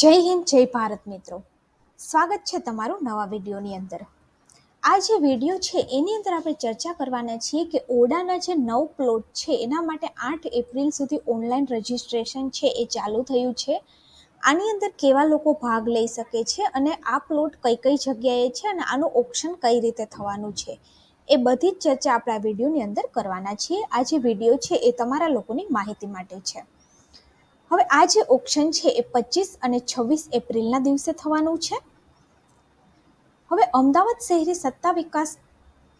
જય હિન્દ, જય ભારત મિત્રો. સ્વાગત છે તમારું નવા વિડીયોની અંદર. આ જે વીડિયો છે, એની અંદર આપણે ચર્ચા કરવાના છીએ કે ઓડાના જે નવ પ્લોટ છે, એના માટે આઠ એપ્રિલ સુધી ઓનલાઈન રજિસ્ટ્રેશન છે, એ ચાલુ થયું છે. આની અંદર કેવા લોકો ભાગ લઈ શકે છે અને આ પ્લોટ કઈ કઈ જગ્યાએ છે અને આનું ઓપ્શન કઈ રીતે થવાનું છે, એ બધી જ ચર્ચા આપણા વિડીયોની અંદર કરવાના છીએ. આ જે વીડિયો છે, એ તમારા લોકોની માહિતી માટે છે. આ જે ઓપ્શન છે એ પચીસ અને છવ્વીસ એપ્રિલના દિવસે થવાનું છે. હવે અમદાવાદ શહેરી સત્તા વિકાસ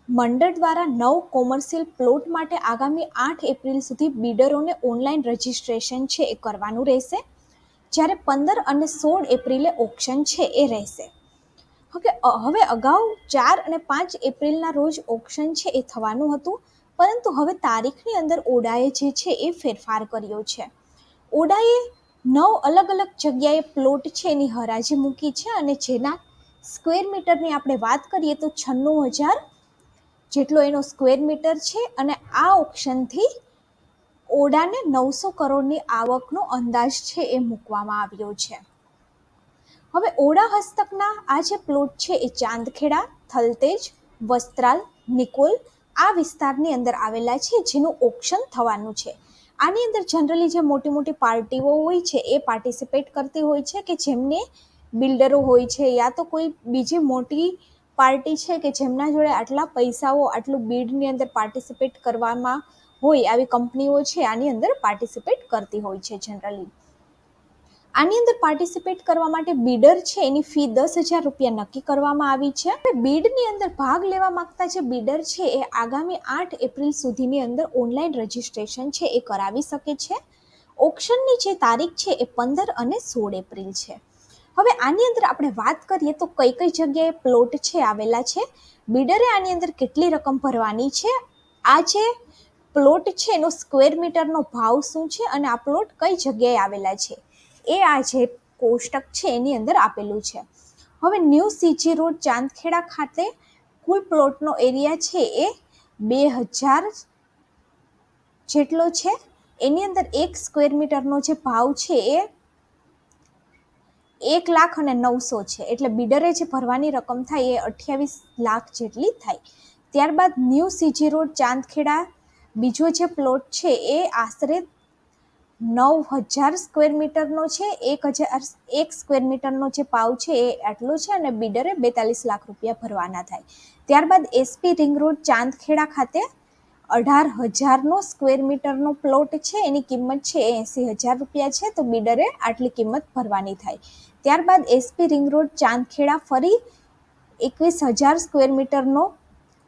મંડળ દ્વારા નવ કોમર્શિયલ પ્લોટ માટે આગામી આઠ એપ્રિલ સુધી બિડરોને ઓનલાઈન રજિસ્ટ્રેશન છે એ કરવાનું રહેશે. જ્યારે પંદર અને સોળ એપ્રિલે ઓપ્શન છે એ રહેશે. હવે હવે અગાઉ ચાર અને પાંચ એપ્રિલના રોજ ઓપ્શન છે એ થવાનું હતું. પરંતુ હવે તારીખની અંદર ઓડાએ જે છે એ ફેરફાર કર્યો છે. ઓડાએ નવ અલગ અલગ જગ્યાએ પ્લોટ છે એની હરાજી મૂકી છે અને જેના સ્ક્વેર મીટરની આપણે વાત કરીએ તો છન્નું હજાર જેટલો એનો સ્ક્વેર મીટર છે અને આ ઓપ્શનથી ઓડાને નવસો કરોડની આવકનો અંદાજ છે એ મૂકવામાં આવ્યો છે. હવે ઓડા હસ્તકના આ જે પ્લોટ છે એ ચાંદખેડા, થલતેજ, વસ્ત્રાલ, નિકોલ આ વિસ્તારની અંદર આવેલા છે જેનું ઓપ્શન થવાનું છે. આની અંદર જનરલી જે મોટી મોટી પાર્ટીઓ હોય છે, એ પાર્ટિસિપેટ કરતી હોય છે કે જેમને બિલ્ડરો હોય છે યા તો કોઈ બીજી મોટી પાર્ટી છે કે જેમના જોડે આટલા પૈસાઓ, આટલું બીડની અંદર પાર્ટિસિપેટ કરવામાં હોય, આવી કંપનીઓ છે, આની અંદર પાર્ટિસિપેટ કરતી હોય છે જનરલી આની અંદર પાર્ટિસિપેટ કરવા માટે બીડર છે, એની ફી દસ હજાર રૂપિયા નક્કી કરવામાં આવી છે. બીડની અંદર ભાગ લેવા માંગતા જે બીડર છે, એ આગામી આઠ એપ્રિલ સુધીની અંદર ઓનલાઈન રજિસ્ટ્રેશન છે, એ કરાવી શકે છે. ઓક્શનની જે તારીખ છે, એ પંદર અને સોળ એપ્રિલ છે. હવે આની અંદર આપણે વાત કરીએ તો કઈ કઈ જગ્યાએ પ્લોટ છે આવેલા છે. બીડરે આની અંદર કેટલી રકમ ભરવાની છે? આ જે પ્લોટ છે, એનો સ્ક્વેર મીટરનો ભાવ શું છે? અને આ પ્લોટ કઈ જગ્યાએ આવેલા છે? એ આ જે કોષ્ટક છે એની અંદર આપેલું છે. હવે ન્યૂ સીજી રોડ ચાંદખેડા ખાતે કુલ પ્લોટનો એરિયા છે એ બે હજાર જેટલો છે. એની અંદર એક સ્ક્વેર મીટરનો જે ભાવ છે એ એક લાખ અને નવસો છે. એટલે બિડરે જે ભરવાની રકમ થાય એ અઠ્યાવીસ લાખ જેટલી થાય. ત્યારબાદ ન્યૂ સીજી રોડ ચાંદખેડા બીજો જે પ્લોટ છે એ આશરે નવ હજાર સ્ક્વેર મીટરનો છે એક હજાર એક સ્ક્વેર મીટરનો જે ભાવ છે એ આટલો છે અને બિડરે બેતાલીસ લાખ રૂપિયા ભરવાના થાય. ત્યારબાદ એસપી રિંગ રોડ ચાંદખેડા ખાતે અઢાર હજારનો સ્ક્વેર મીટરનો પ્લોટ છે, એની કિંમત છે એ એંસી હજાર રૂપિયા છે, તો બિડરે આટલી કિંમત ભરવાની થાય. ત્યારબાદ એસપી રિંગ રોડ ચાંદખેડા ફરી એકવીસ હજાર સ્ક્વેર મીટરનો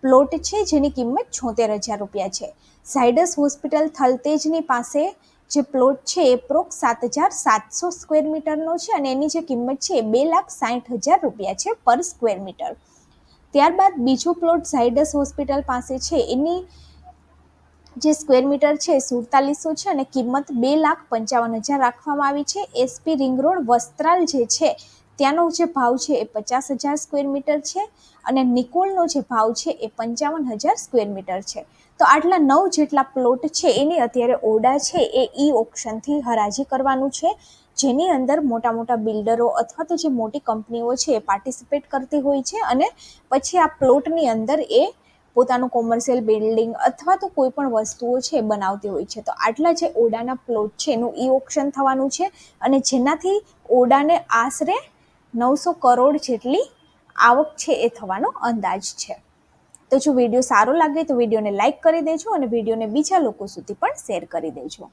પ્લોટ છે, જેની કિંમત છોતેર હજાર રૂપિયા છે. ઝાયડસ હોસ્પિટલ થલતેજની પાસે જે પ્લોટ છે એ પ્રોક સાત હજાર સાતસો સ્ક્વેર મીટરનો છે અને એની જે કિંમત છે એ બે લાખ સાઠ હજાર રૂપિયા છે પર સ્ક્વેર મીટર ત્યારબાદ બીજો પ્લોટ ઝાયડસ હોસ્પિટલ પાસે છે. એની જે સ્ક્વેર મીટર છે સુડતાલીસો છે અને કિંમત બે લાખ પંચાવન હજાર રાખવામાં આવી છે. એસપી રિંગ રોડ વસ્ત્રાલ જે છે ત્યાંનો જે ભાવ છે એ પચાસ હજાર સ્ક્વેર મીટર છે અને નિકોલનો જે ભાવ છે એ પંચાવન હજાર સ્ક્વેર મીટર છે. તો આટલા નવ જેટલા પ્લોટ છે એની અત્યારે ઓરડા છે એ ઈ ઓપ્શનથી હરાજી કરવાનું છે. જેની અંદર મોટા મોટા બિલ્ડરો અથવા તો જે મોટી કંપનીઓ છે એ પાર્ટિસિપેટ કરતી હોય છે અને પછી આ પ્લોટની અંદર એ પોતાનું કોમર્શિયલ બિલ્ડિંગ અથવા તો કોઈ પણ વસ્તુઓ છે એ બનાવતી હોય છે. તો આટલા જે ઓડાના પ્લોટ છે એનું ઈ ઓપ્શન થવાનું છે અને જેનાથી ઓડાને આશરે નવસો કરોડ જેટલી આવક છે એ થવાનો અંદાજ છે. તો જો વીડિયો સારો લાગે તો વિડીયોને લાઇક કરી દેજો અને વિડીયોને બીજા લોકો સુધી પણ શેર કરી દેજો.